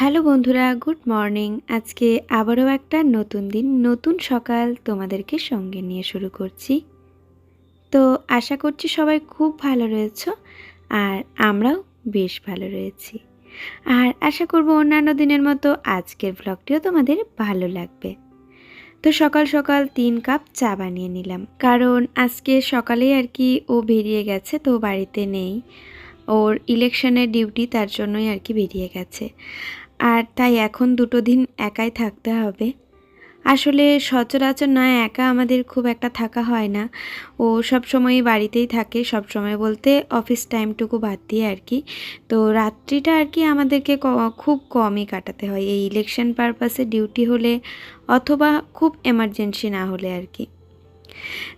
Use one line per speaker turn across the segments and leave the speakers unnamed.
Hello বন্ধুরা, good morning. আজকে আবারও একটা নতুন দিন, নতুন সকাল তোমাদেরকে সঙ্গে নিয়ে শুরু করছি। তো আশা করছি সবাই খুব ভালো রয়েছো আর আমরাও বেশ ভালো রয়েছি। আর আশা করব অন্যান্য দিনের মতো আজকের ব্লগটিও তোমাদের ভালো লাগবে। তো সকাল সকাল তিন কাপ চা বানিয়ে নিলাম। কারণ আজকে সকালেই আর কি ও বেরিয়ে গেছে, তো বাড়িতে নেই। ওর ইলেকশনের ডিউটি তার জন্যই আর কি বেরিয়ে গেছে। আর তাই এখন দুটো দিন একাই থাকতে হবে। আসলে সচরাচর নয়, একা আমাদের খুব একটা থাকা হয় না। ও সব সময় বাড়িতেই থাকে, সব সময় বলতে অফিস টাইমটুকু বাদ দিয়ে আর কি। তো রাত্রিটা আর কি আমাদেরকে খুব কমই কাটাতে হয়। এই ইলেকশন পারপাসে ডিউটি হলে অথবা খুব এমার্জেন্সি না হলে আর কি।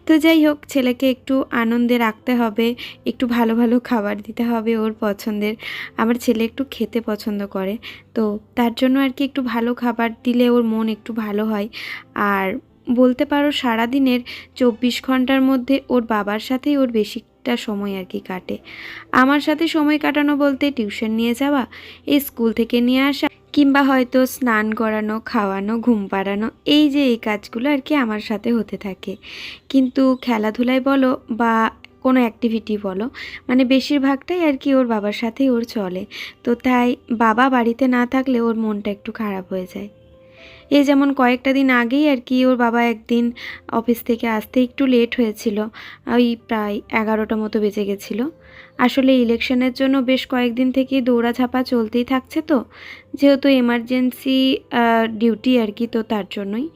তো যাই হোক, ছেলেকে একটু আনন্দে রাখতে হবে, একটু ভালো ভালো খাবার দিতে হবে ওর পছন্দের। আমার ছেলে একটু খেতে পছন্দ করে, তো তার জন্য আর কি একটু ভালো খাবার দিলে ওর মন একটু ভালো হয়। আর বলতে পারো সারাদিনের চব্বিশ ঘণ্টার মধ্যে ওর বাবার সাথেই ওর বেশিটা সময় আর কি কাটে। আমার সাথে সময় কাটানো বলতে টিউশন নিয়ে যাওয়া, এই স্কুল থেকে নিয়ে আসা কিংবা হয়তো স্নান করানো, খাওয়ানো, ঘুম পাড়ানো, এই যে এই কাজগুলো আর কি আমার সাথে হতে থাকে। কিন্তু খেলাধুলায় বলো বা কোনো অ্যাক্টিভিটি বলো মানে বেশিরভাগটাই আর কি ওর বাবার সাথেই ওর চলে। তো তাই বাবা বাড়িতে না থাকলে ওর মনটা একটু খারাপ হয়ে যায়। এই যেমন কয়েকটা দিন আগেই আর কি ওর বাবা একদিন অফিস থেকে আসতে একটু লেট হয়েছিল। ওই প্রায় এগারোটা মতো বেজে গেছিল। আসলে ইলেকশনের জন্য বেশ কয়েকদিন থেকে দৌড়াঝাঁপা চলতেই থাকছে তো। যেহেতু এমার্জেন্সি ডিউটি আর কি তো তার জন্যই।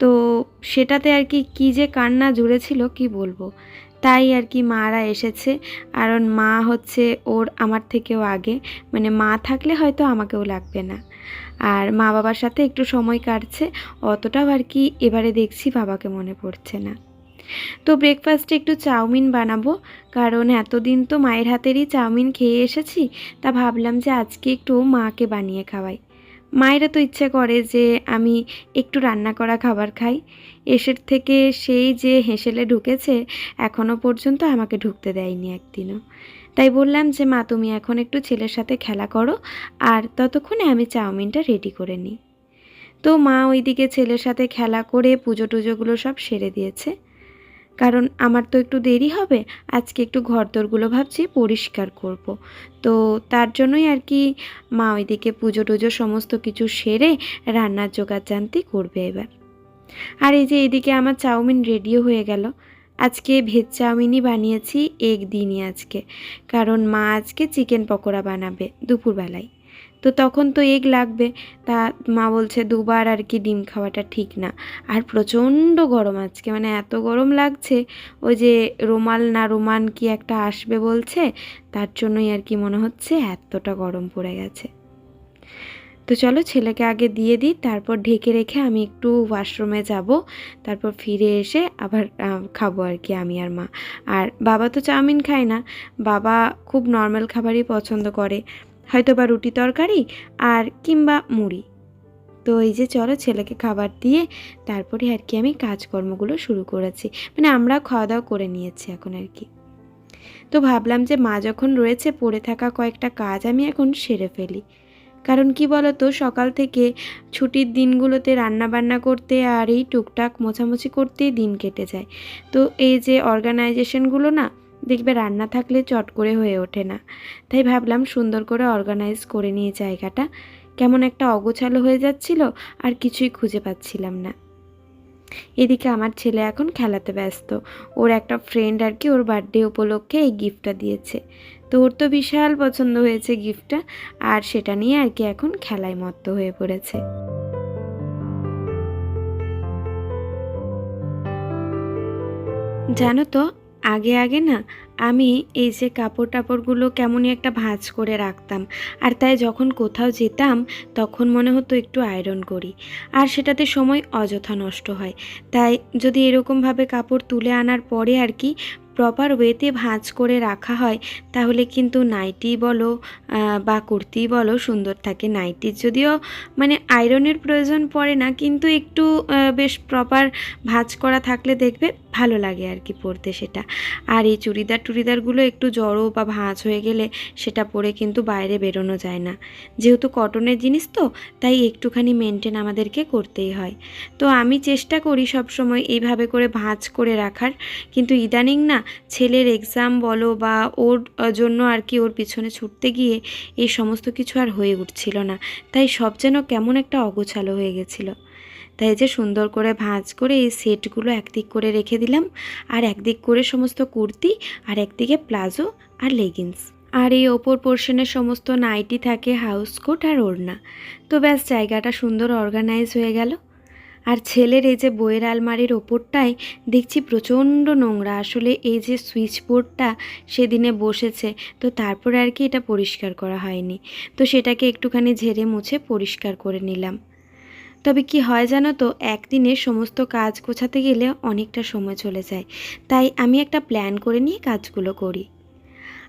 তো সেটাতে আর কি, কী যে কান্না জুড়েছিল কি বলব? তাই আর কি মারা এসেছে। কারণ মা হচ্ছে ওর আমার থেকেও আগে। মানে মা থাকলে হয়তো আমাকেও লাগবে না। আর মা বাবার সাথে একটু সময় কাটছে, অতটাও আর কি এবারে দেখছি বাবাকে মনে পড়ছে না। তো ব্রেকফাস্টে একটু চাউমিন বানাবো, কারণ এতদিন তো মায়ের হাতেরই চাউমিন খেয়ে এসেছি, তা ভাবলাম যে আজকে একটু মাকে বানিয়ে খাওয়াই। মায়েরা তো ইচ্ছে করে যে আমি একটু রান্না করা খাবার খাই। এসের থেকে সেই যে হেসেলে ঢুকেছে এখনও পর্যন্ত আমাকে ঢুকতে দেয়নি একদিনও। তাই বললাম যে, মা, তুমি এখন একটু ছেলের সাথে খেলা করো আর ততক্ষণে আমি চাউমিনটা রেডি করে নিই। তো মা ওইদিকে ছেলের সাথে খেলা করে পুজো টুজোগুলো সব সেরে দিয়েছে। কারণ আমার তো একটু দেরি হবে, আজকে একটু ঘরদোরগুলো ভাবছি পরিষ্কার করব। তো তার জন্যই আর কি মা ওইদিকে পুজো টুজো সমস্ত কিছু সেরে রান্নার জোগাড় জানতি করবে এবার। আর এই যে এদিকে আমার চাউমিন রেডিও হয়ে গেল। আজকে ভেজ চাউমিনই বানিয়েছি এক দিনই আজকে। কারণ মা আজকে চিকেন পকোড়া বানাবে দুপুরবেলায়। তো তখন তো এগ লাগবে। তা মা বলছে দুবার আর কি ডিম খাওয়াটা ঠিক না। আর প্রচণ্ড গরম আজকে মানে এত গরম লাগছে, ওই যে রোমাল না রোমান কি একটা আসবে বলছে, তার জন্যই আর কি মনে হচ্ছে এতটা গরম পড়ে গেছে। তো চলো ছেলেকে আগে দিয়ে দিই, তারপর ঢেকে রেখে আমি একটু ওয়াশরুমে যাব। তারপর ফিরে এসে আবার খাব আর কি আমি আর মা। আর বাবা তো চাউমিন খায় না, বাবা খুব নর্মাল খাবারই পছন্দ করে। হয়তো বা রুটি তরকারি আর কিংবা মুড়ি। তো এই যে চলো ছেলেকে খাবার দিয়ে তারপরে আর কি আমি কাজকর্মগুলো শুরু করেছি। মানে আমরা খাওয়া দাওয়া করে নিয়েছি এখন আর কি। তো ভাবলাম যে মা যখন রয়েছে, পড়ে থাকা কয়েকটা কাজ আমি এখন সেরে ফেলি। কারণ কি বলো তো সকাল থেকে ছুটির দিনগুলোতে রান্না বান্না করতে আর এই টুকটাক মোছামুছি করতেই দিন কেটে যায়। তো এই যে অর্গানাইজেশনগুলো না, দেখবে রান্না থাকলে চট করে হয়ে ওঠে না। তাই ভাবলাম সুন্দর করে অর্গানাইজ করে নিয়ে জায়গাটা। কেমন একটা অগোছালো হয়ে যাচ্ছিল আর কিছুই খুঁজে পাচ্ছিলাম না। এদিকে আমার ছেলে এখন খেলাতে ব্যস্ত। ওর একটা ফ্রেন্ড আর কি ওর বার্থডে উপলক্ষে এই গিফটটা দিয়েছে। তো ওর তো বিশাল পছন্দ হয়েছে গিফটটা, আর সেটা নিয়ে আর কি এখন খেলায় মত্ত হয়ে পড়েছে। জানো তো, আগে আগে না আমি এই যে কাপড় টাপড়গুলো কেমনই একটা ভাঁজ করে রাখতাম, আর তাই যখন কোথাও যেতাম তখন মনে হতো একটু আয়রন করি, আর সেটাতে সময় অযথা নষ্ট হয়। তাই যদি এরকমভাবে কাপড় তুলে আনার পরে আর কি প্রপার ওয়েতে ভাঁজ করে রাখা হয়, তাহলে কিন্তু নাইটি বলো বা কুর্তি বলো, সুন্দর থাকে নাইটির যদিও মানে আয়রনের প্রয়োজন পড়ে না, কিন্তু একটু বেশ প্রপার ভাঁজ করা থাকলে দেখবে ভালো লাগে আর কি পরতে সেটা। আর এই চুড়িদার টুড়িদারগুলো একটু জড়ো বা ভাঁজ হয়ে গেলে সেটা পরে কিন্তু বাইরে বেরোনো যায় না। যেহেতু কটনের জিনিস তো, তাই একটুখানি মেনটেন আমাদেরকে করতেই হয়। তো আমি চেষ্টা করি সব সময় এইভাবে করে ভাঁজ করে রাখার। কিন্তু ইদানিং না ছেলের এক্সাম বলো বা ওর জন্য আর কি ওর পিছনে ছুটতে গিয়ে এই সমস্ত কিছু আর হয়ে উঠছিল না। তাই সব যেন কেমন একটা অগোছালো হয়ে গেছিল। তাই যে সুন্দর করে ভাঁজ করে এই সেটগুলো একদিক করে রেখে দিলাম, আর একদিক করে সমস্ত কুর্তি, আর একদিকে প্লাজো আর লেগিংস। আর এই ওপর পোর্শনের সমস্ত নাইটি থাকে হাউস কোট আর ওড়না। তো ব্যাস, জায়গাটা সুন্দর অর্গানাইজ হয়ে গেল। আর ছেলের এই যে বইয়ের আলমারির ওপরটায় দেখছি প্রচণ্ড নোংরা। আসলে এই যে সুইচ বোর্ডটা সেদিনে বসেছে, তো তারপরে আর কি এটা পরিষ্কার করা হয়নি। তো সেটাকে একটুখানি ঝেড়ে মুছে পরিষ্কার করে নিলাম। তবে কি হয় জানো তো, একদিনে সমস্ত কাজ গোছাতে গেলে অনেকটা সময় চলে যায়। তাই আমি একটা প্ল্যান করে নিয়ে কাজগুলো করি।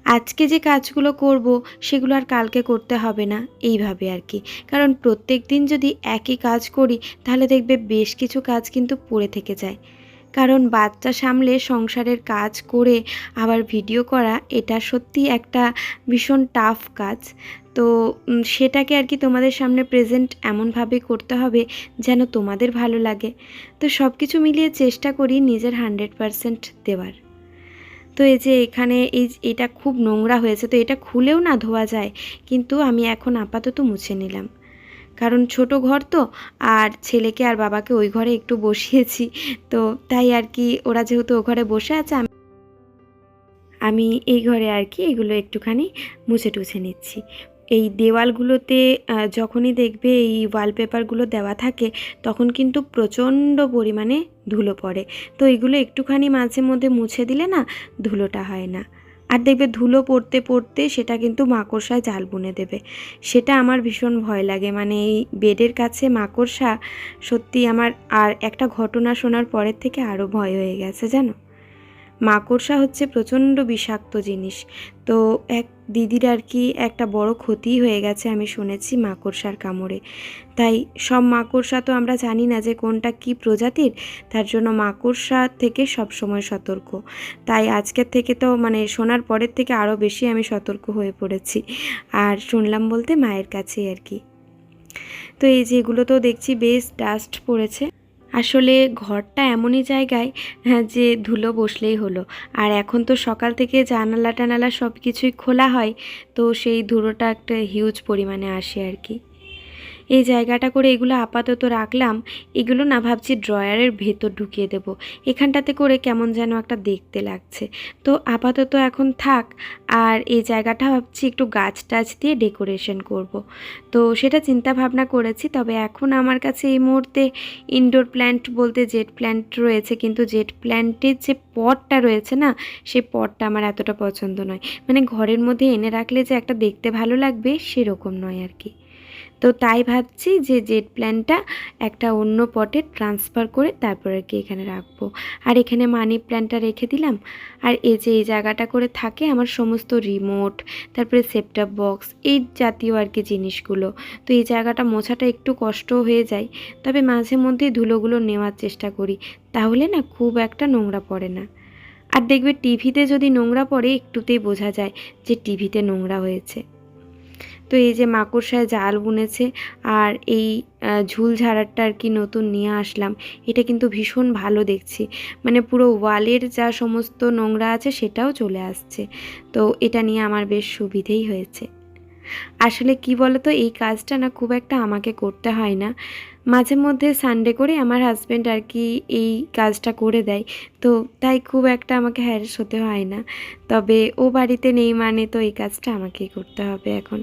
আজকে যে কাজগুলো করব, সেগুলো আর কালকে করতে হবে না, এইভাবে আর কি। কারণ প্রত্যেক দিন যদি একই কাজ করি, তাহলে দেখবে বেশ কিছু কাজ কিন্তু পড়ে থেকে যায়। কারণ বাচ্চা সামলে সংসারের কাজ করে আবার ভিডিও করা, এটা সত্যি একটা ভীষণ টাফ কাজ। তো সেটাকে আর কি তোমাদের সামনে প্রেজেন্ট এমনভাবে করতে হবে যেন তোমাদের ভালো লাগে। তো সব কিছু মিলিয়ে চেষ্টা করি নিজের হান্ড্রেড পারসেন্ট দেওয়ার। তো এই যে এখানে এই এটা খুব নোংরা হয়েছে, তো এটা খুলেও না ধোয়া যায়, কিন্তু আমি এখন আপাতত মুছে নিলাম। কারণ ছোট ঘর তো, আর ছেলেকে আর বাবাকে ওই ঘরে একটু বসিয়েছি, তো তাই আর কি ওরা যেহেতু ও ঘরে বসে আছে, আমি আমি এই ঘরে আর কি এগুলো একটুখানি মুছে টুছে নিচ্ছি। এই দেওয়ালগুলোতে যখনই দেখবে এই ওয়ালপেপারগুলো দেওয়া থাকে, তখন কিন্তু প্রচণ্ড পরিমাণে ধুলো পড়ে। তো এগুলো একটুখানি মাঝে মধ্যে মুছে দিলে না, ধুলোটা হয় না। আর দেখবে ধুলো পড়তে পড়তে সেটা কিন্তু মাকড়সায় জাল বুনে দেবে। সেটা আমার ভীষণ ভয় লাগে। মানে এই বেডের কাছে মাকড়সা সত্যি আমার আর একটা ঘটনা শোনার পরের থেকে আরও ভয় হয়ে গেছে, জানো? মাকড়সা হচ্ছে প্রচণ্ড বিষাক্ত জিনিস। তো এক দিদির আর কি একটা বড় ক্ষতি হয়ে গেছে, আমি শুনেছি মাকড়সার কামড়ে। তাই সব মাকড়সা তো আমরা জানি না যে কোনটা কি প্রজাতির, তার জন্য মাকড়সা থেকে সব সময় সতর্ক। তাই আজকের থেকে তো মানে শোনার পরের থেকে আরও বেশি আমি সতর্ক হয়ে পড়েছি। আর শুনলাম বলতে মায়ের কাছেই আর কি। তো এই যেগুলো তো দেখছি বেশ ডাস্ট পড়েছে। আসলে ঘরটা এমনই জায়গায় হ্যাঁ, যে ধুলো বসলেই হলো। আর এখন তো সকাল থেকে জানালা টানালা সব কিছুই খোলা হয় তো সেই ধুলোটা একটা হিউজ পরিমাণে আসে আর কি। এই জায়গাটা করে এগুলো আপাতত রাখলাম। এগুলো না ভাবছি ড্রয়ারের ভেতর ঢুকিয়ে দেব। এখানটাতে করে কেমন যেন একটা দেখতে লাগছে। তো আপাতত এখন থাক, আর এই জায়গাটা ভাবছি একটু গাছ টাছ দিয়ে ডেকোরেশন করব। তো সেটা চিন্তা ভাবনা করেছি, তবে এখন আমার কাছে এই মুহূর্তে ইনডোর প্ল্যান্ট বলতে জেট প্ল্যান্ট রয়েছে, কিন্তু জেট প্ল্যান্টের যে পটটা রয়েছে না সেই পটটা আমার এতটা পছন্দ নয়। মানে ঘরের মধ্যে এনে রাখলে যে একটা দেখতে ভালো লাগবে, সেরকম নয় আর কি। তো তাই ভাবছি যে জেট প্ল্যানটা একটা অন্য পটে ট্রান্সফার করে তারপর আর কি এখানে রাখব। আর এখানে মানি প্ল্যানটা রেখে দিলাম। আর এই যে এই জায়গাটা করে থাকে আমার সমস্ত রিমোট, তারপরে সেপটপ বক্স, এই জাতীয় আর কি জিনিসগুলো। তো এই জায়গাটা মোছাটা একটু কষ্ট হয়ে যায়, তবে মাঝে মধ্যেই ধুলোগুলো নেওয়ার চেষ্টা করি, তাহলে না খুব একটা নোংরা পড়ে না। আর দেখবে টিভিতে যদি নোংরা পড়ে, একটুতেই বোঝা যায় যে টিভিতে নোংরা হয়েছে। তো এই যে মাকড়সায় জাল বুনেছে আর এই ঝুল ঝাড়ারটা আর কি নতুন নিয়ে আসলাম, এটা কিন্তু ভীষণ ভালো দেখছি। মানে পুরো ওয়ালের যা সমস্ত নোংরা আছে সেটাও চলে আসছে। তো এটা নিয়ে আমার বেশ সুবিধেই হয়েছে। আসলে কি বলতো, এই কাজটা না খুব একটা আমাকে করতে হয় না। মাঝে মধ্যে সানডে করে আমার হাজব্যান্ড আর কি এই কাজটা করে দেয়, তো তাই খুব একটা আমাকে হ্যারেস হতে হয় না। তবে ও বাড়িতে নেই মানে তো এই কাজটা আমাকেই করতে হবে এখন।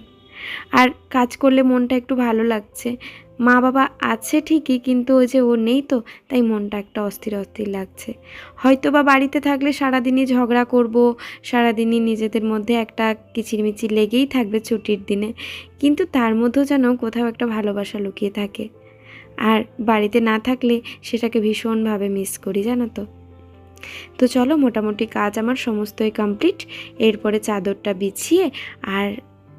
আর কাজ করলে মনটা একটু ভালো লাগছে। মা বাবা আছে ঠিকই, কিন্তু ওই যে ও নেই তো, তাই মনটা একটা অস্থির অস্থির লাগছে। হয়তো বা বাড়িতে থাকলে সারাদিনই ঝগড়া করব, সারাদিনই নিজেদের মধ্যে একটা কিচিরমিচির লেগেই থাকবে ছুটির দিনে। কিন্তু তার মধ্যেও যেন কোথাও একটা ভালোবাসা লুকিয়ে থাকে। আর বাড়িতে না থাকলে সেটাকে ভীষণভাবে মিস করি, জানো তো। তো চলো, মোটামুটি কাজ আমার সমস্তই কমপ্লিট এরপরে চাদরটা বিছিয়ে আর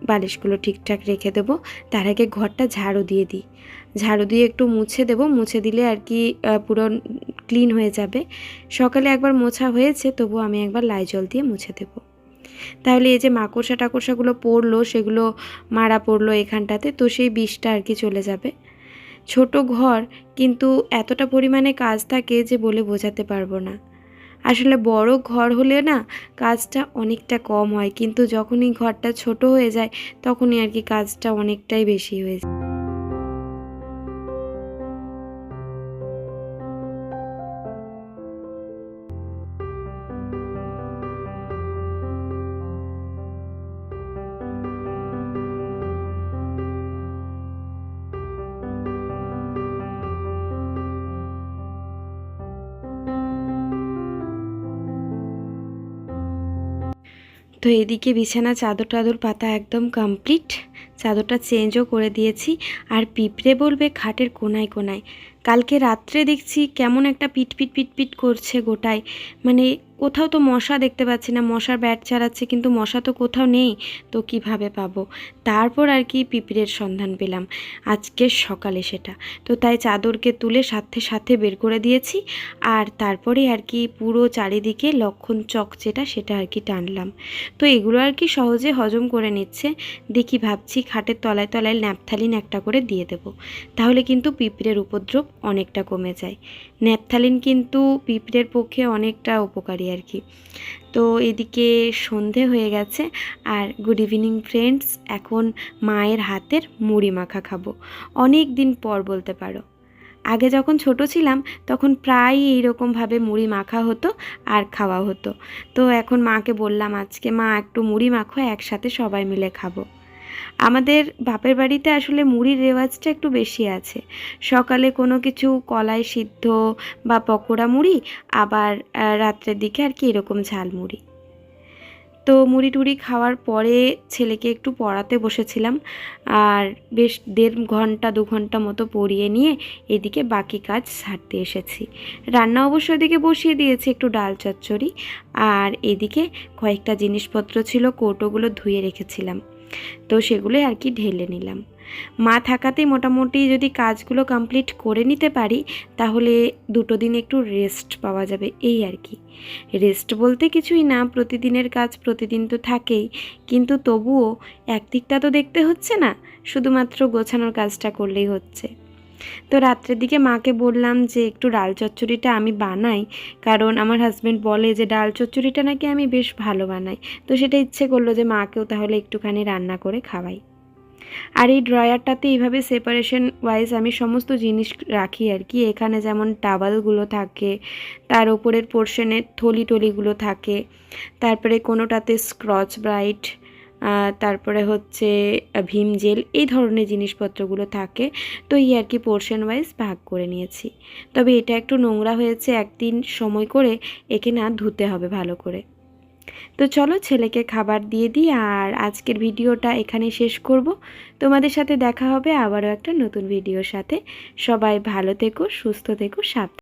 বালিশগুলো ঠিকঠাক রেখে দেবো। তার আগে ঘরটা ঝাড়ু দিয়ে দিই। ঝাড়ু দিয়ে একটু মুছে দেবো। মুছে দিলে আর কি পুরো ক্লিন হয়ে যাবে। সকালে একবার মোছা হয়েছে তবু আমি একবার লাইজল দিয়ে মুছে দেবো। তাহলে এই যে মাকড়সা টাকড়সাগুলো পড়ল, সেগুলো মারা পড়ল এখানটাতে, তো সেই বিষটা আর কি চলে যাবে। ছোট ঘর, কিন্তু এতটা পরিমাণে কাজ থাকে যে বলে বোঝাতে পারব না। আসলে বড় ঘর হলে না কাজটা অনেকটা কম হয়, কিন্তু যখনই ঘরটা ছোট হয়ে যায়, তখনই আর কি কাজটা অনেকটাই বেশি হয়ে যায়। তো এদিকে বিছানা চাদর টাদর পাতা একদম কমপ্লিট চাদরটা চেঞ্জও করে দিয়েছি। আর পিঁপড়ে বলবে খাটের কোনায় কোনায়। কালকে রাত্রে দেখছি কেমন একটা পিট পিট পিট পিট করছে গোটায়। মানে কোথাও তো মশা দেখতে পাচ্ছি না, মশার ব্যাট চালাচ্ছে, কিন্তু মশা তো কোথাও নেই, তো কীভাবে পাবো? তারপর আর কি পিঁপড়ের সন্ধান পেলাম। আজকের সকালে সেটা। তো তাই চাদরকে তুলে সাথে সাথে বের করে দিয়েছি, আর তারপরে আর কি পুরো চারিদিকে লক্ষণ চক যেটা, সেটা আর কি টানলাম। তো এগুলো আর কি সহজে হজম করে নিচ্ছে। দেখি ভাবছি খাটের তলায় তলায় ন্যাপথালিন একটা করে দিয়ে দেবো। তাহলে কিন্তু পিঁপড়ের উপদ্রব অনেকটা কমে যায়। ন্যাপথালিন কিন্তু পিঁপড়ের পক্ষে অনেকটা উপকারী। আর কি। তো এদিকে সন্ধে হয়ে গেছে আর গুড ইভিনিং ফ্রেন্ডস এখন মায়ের হাতের মুড়ি মাখা খাব। অনেক দিন পর বলতে পারো। আগে যখন ছোট ছিলাম, তখন প্রায় এইরকমভাবে মুড়ি মাখা হতো আর খাওয়া হতো। তো এখন মাকে বললাম, আজকে মা একটু মুড়ি মাখো, একসাথে সবাই মিলে খাব। আমাদের বাপের বাড়িতে আসলে মুড়ির রেওয়াজটা একটু বেশি আছে। সকালে কোনো কিছু কলাই সিদ্ধ বা পকোড়া মুড়ি, আবার রাত্রের দিকে আর কি এরকম ঝাল মুড়ি। তো মুড়ি টুড়ি খাওয়ার পরে ছেলেকে একটু পড়াতে বসেছিলাম, আর বেশ দেড় ঘণ্টা, দু ঘণ্টা মতো পড়িয়ে নিয়ে এদিকে বাকি কাজ সারতে এসেছি। রান্না অবশ্য এদিকে বসিয়ে দিয়েছি একটু ডাল চচ্চড়ি, আর এদিকে কয়েকটা জিনিসপত্র ছিল, কৌটোগুলো ধুয়ে রেখেছিলাম। তো সেগুলোই আর কি ঢেলে নিলাম। মা থাকাতে মোটামুটি যদি কাজগুলো কমপ্লিট করে নিতে পারি, তাহলে দুটো দিন একটু রেস্ট পাওয়া যাবে, এই আর কি। রেস্ট বলতে কিছুই না, প্রতিদিনের কাজ প্রতিদিন তো থাকেই, কিন্তু তবুও একদিকটা তো দেখতে হচ্ছে না, শুধুমাত্র গোছানোর কাজটা করলেই হচ্ছে। তো রাত্রের দিকে মাকে বললাম যে, একটু ডাল চচ্চড়িটা আমি বানাই। কারণ আমার হাজব্যান্ড বলে যে, ডাল চচ্চড়িটা নাকি আমি বেশ ভালো বানাই। তো সেটা ইচ্ছে করল যে, মাকেও তাহলে একটুখানি রান্না করে খাওয়াই। আর এই ড্রয়ারটাতে এইভাবে সেপারেশন ওয়াইজ আমি সমস্ত জিনিস রাখি আর কি। এখানে যেমন টাওয়ালগুলো থাকে, তার ওপরের পোর্শনের থলি টলিগুলো থাকে, তারপরে কোনোটাতে স্ক্রচ ব্রাইট তারপরে হচ্ছে ভীম জেল, এই ধরনের জিনিসপত্রগুলো থাকে। তো এই আর কি পোর্শন ওয়াইজ ভাগ করে নিয়েছি। তবে এটা একটু নোংরা হয়েছে, একদিন সময় করে একে না ধুতে হবে ভালো করে। তো চলো ছেলেকে খাবার দিয়ে দিই, আর আজকের ভিডিওটা এখানে শেষ করব। তোমাদের সাথে দেখা হবে আবারও একটা নতুন ভিডিওর সাথে। সবাই ভালো থেকো, সুস্থ থেকো, সাবধান